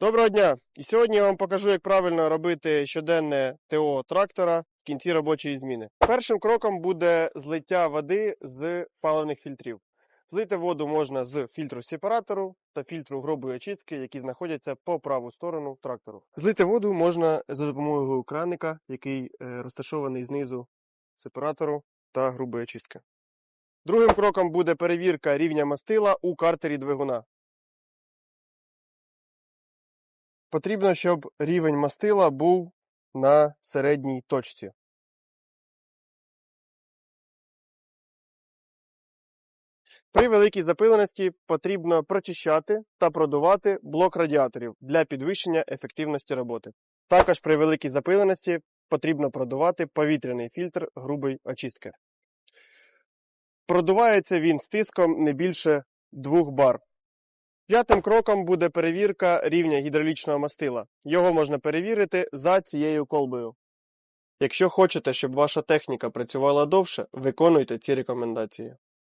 Доброго дня! І сьогодні я вам покажу, як правильно робити щоденне ТО трактора в кінці робочої зміни. Першим кроком буде злиття води з паливних фільтрів. Злити воду можна з фільтру сепаратору та фільтру грубої очистки, які знаходяться по праву сторону трактору. Злити воду можна за допомогою краника, який е, розташований знизу сепаратору та грубої очистки. Другим кроком буде перевірка рівня мастила у картері двигуна. Потрібно, щоб рівень мастила був на середній точці. При великій запиленості потрібно прочищати та продувати блок радіаторів для підвищення ефективності роботи. Також при великій запиленості потрібно продувати повітряний фільтр грубої очистки. Продувається він з тиском не більше 2 бар. П'ятим кроком буде перевірка рівня гідравлічного мастила. Його можна перевірити за цією колбою. Якщо хочете, щоб ваша техніка працювала довше, виконуйте ці рекомендації.